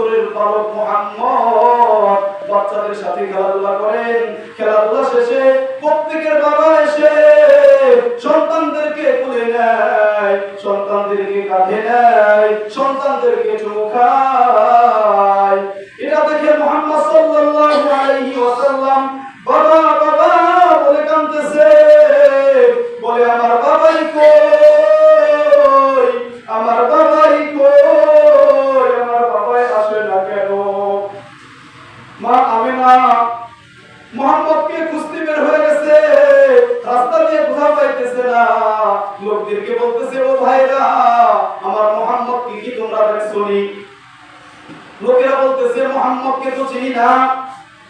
আলাইহি পালক মুহাম্মদ। বাচ্চাদের সাথে খেলাধুলা করেন। খেলাধুলা শেষে প্রত্যেকের বাবা এসে সন্তানদেরকে কোলে নেয়, সন্তানদেরকে কাঁধে নেয়, সন্তানদেরকে চুমু খায়। মা আমিনা, মোহাম্মদকে খুঁজতে বের হয়ে গেছে। রাস্তা দিয়ে কোথাও পাইতেছে না। লোকদেরকে বলতেছে, ও ভাইরা, আমার মোহাম্মদকে কি তোমরা দেখছনি লোকেরা বলতেছে, মোহাম্মদকে তো চিনি না।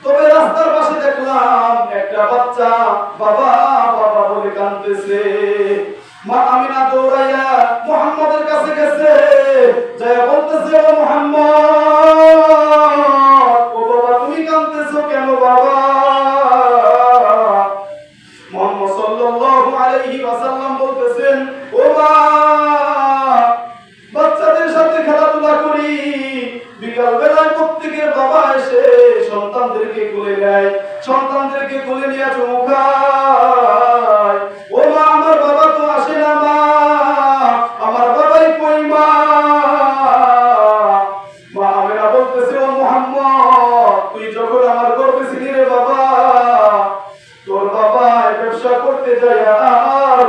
তবে রাস্তার পাশে দেখলাম একটা বাচ্চা বাবা বাবা বলে কাঁদতেছে। মা আমিনা দৌড়াইয়া মোহাম্মদের কাছে গেছে। যায় বলতেছে, ও মোহাম্মদ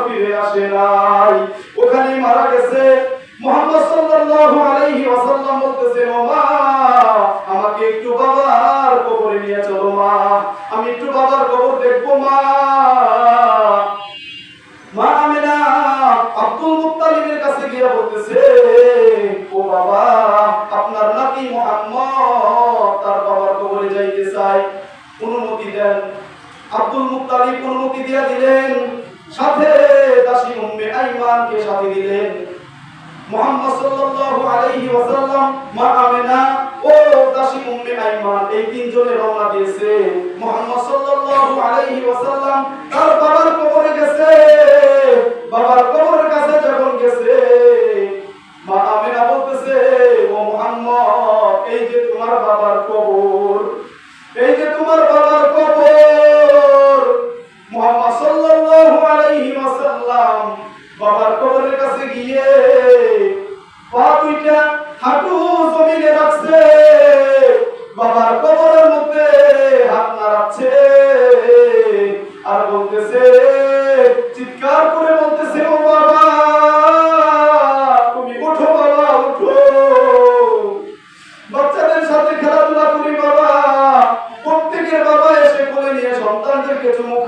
ফিরে আসে নাই। ওখানেই মারা গেছে আব্দুল মুত্তালিবের কাছে গিয়ে বলতেছে, ও বাবা, আপনার নাতি তার বাবার কবরে যাইতে চায়। অনুমতি দেন। আব্দুল মুত্তালিব অনুমতি দিয়ে দিলেন। সাথে দাসী উম্মে আইমানকে সাথে দিলেন মুহাম্মদ সাল্লাল্লাহু আলাইহি ওয়াসাল্লাম মা আমেনা ও দাসী উম্মে আইমান এই তিনজনে রওনা দিয়েছে। মুহাম্মদ সাল্লাল্লাহু আলাইহি ওয়াসাল্লাম তার বাবার কবরে গেছে। বাবার কবরের কাছে যখন গেছে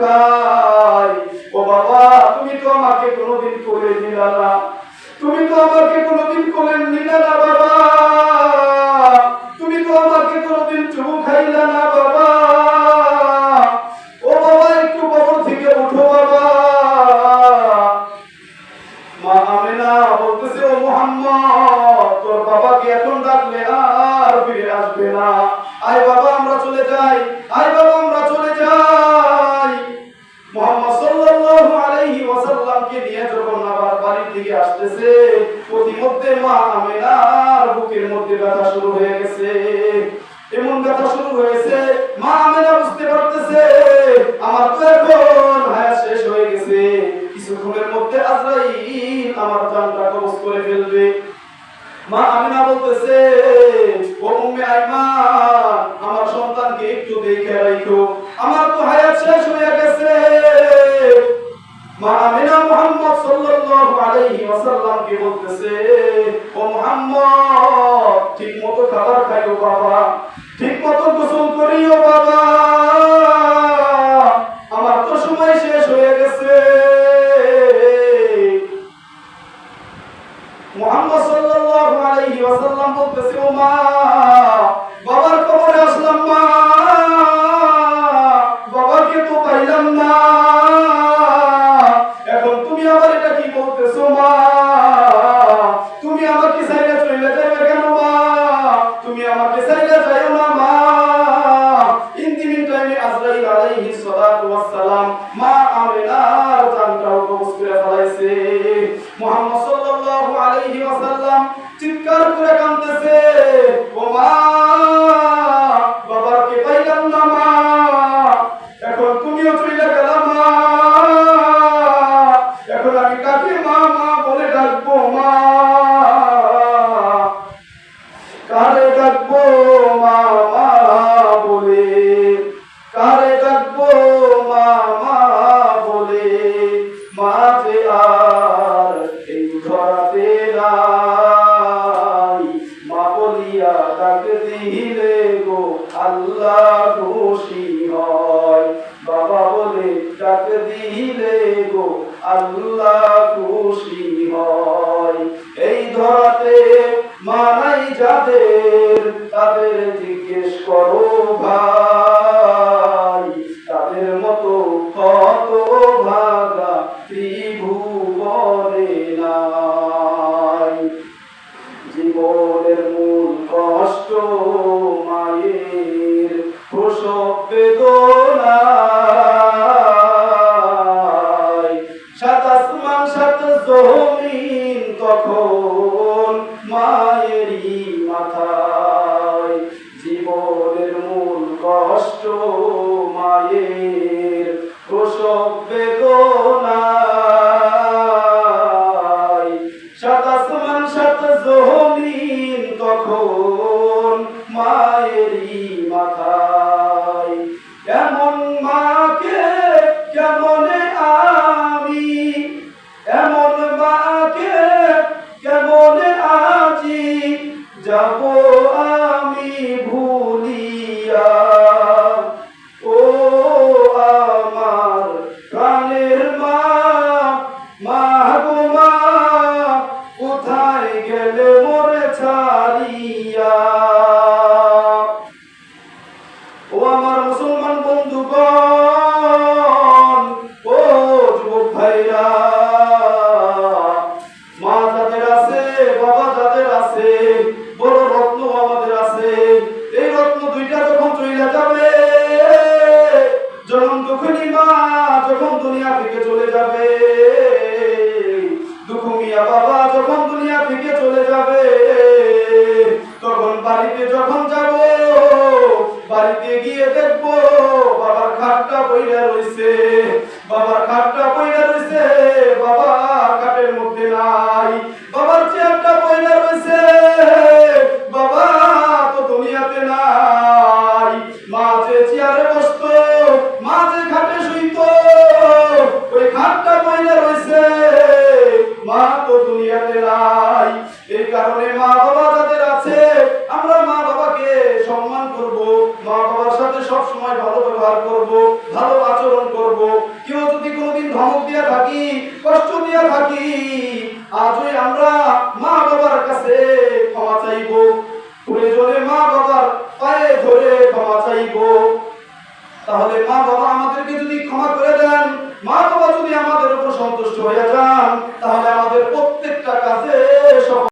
খায় ও বাবা, তুমি তো আমাকে কোনোদিন কোলে নিলা না। তুমি তো আমাকে কোনোদিন কোলে নিলা না বাবা। তুমি তো আমাকে কোনোদিন চুমু খাইলা না। আমার তো এখন হায়াত শেষ হয়ে গেছে। কিছুক্ষণের মধ্যে আজরাইল আমার জানটা কবজ করে ফেলবে। মা আমিনা বলতেছে, ও উম্মে আমার সন্তানকে একটু দেখে রাখো আমার তো হায়াত শেষ হয়ে গেছে। মা আমিনা মুহাম্মদ সাল্লাল্লাহু আলাইহি ওয়াসাল্লামকে বলতেছে, ও মুহাম্মদ ঠিক মতো খাবার খাইও বাবা ঠিক মতো গোসল করিও বাবা। তুমি আবার এটা কি বলতেছো মা? তুমি আমাকে চাইলে চলে যাবে কেন, মা? তুমি আমাকে চাইলে যাও না, মা। ইনতিমিন টাইমে আজরাইল আলাইহি সালাতু ওয়াসসালাম মা আমরিনার জানটাও কবজ করে ফলাইছে। মুহাম্মদ সাল্লাল্লাহু আলাইহি ওয়াসাল্লাম চিৎকার করে কাঁদতেছে, ও মা যাদের তাদের জিজ্ঞেস করো ভাই। জীবনের মূল কষ্ট মায়ের ওসব বেদনা poder da vez do Cumia Babá. তো দুনিয়াতে নাই। এই কারণে মা বাবা যাদের আছে, আমরা মা বাবাকে সম্মান করব, মা বাবার সাথে সব সময় ভালো ব্যবহার করব, ভালো আচরণ করব। কেউ যদি কোনোদিন ধমক দিয়ে থাকি, কষ্ট দিয়ে থাকি, আজই আমরা